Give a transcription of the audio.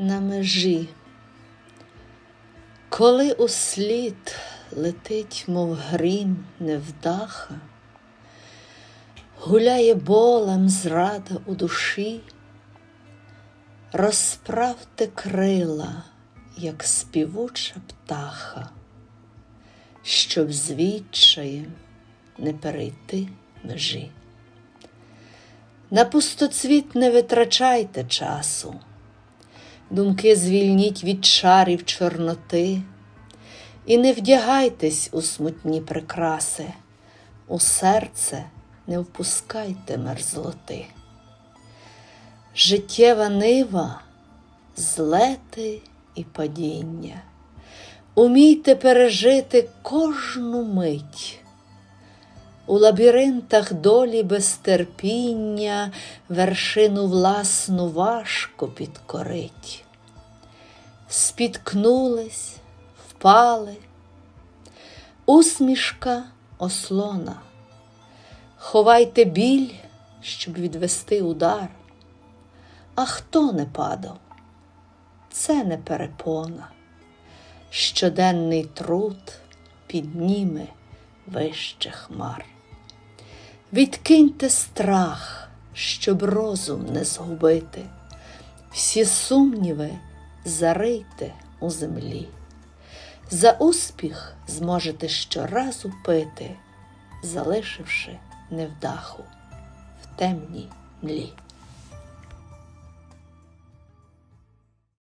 на межі. Коли услід летить, мов грім невдаха, гуляє болем зрада у душі, розправте крила, як співуча птаха, щоб з не перейти межі. На пустоцвіт не витрачайте часу, думки звільніть від чарів чорноти, і не вдягайтесь у смутні прикраси, у серце не впускайте мерзлоти. Життєва нива, злети і падіння. Умійте пережити кожну мить. У лабіринтах долі без терпіння вершину власну важко підкорить. Спіткнулись, впали, усмішка ослона. Ховайте біль, щоб відвести удар. А хто не падав? Це не перепона. Щоденний труд підніме вище хмар. Відкиньте страх, щоб розум не згубити, всі сумніви зарийте у землі. За успіх зможете щоразу пити, залишивши невдаху в темній млі.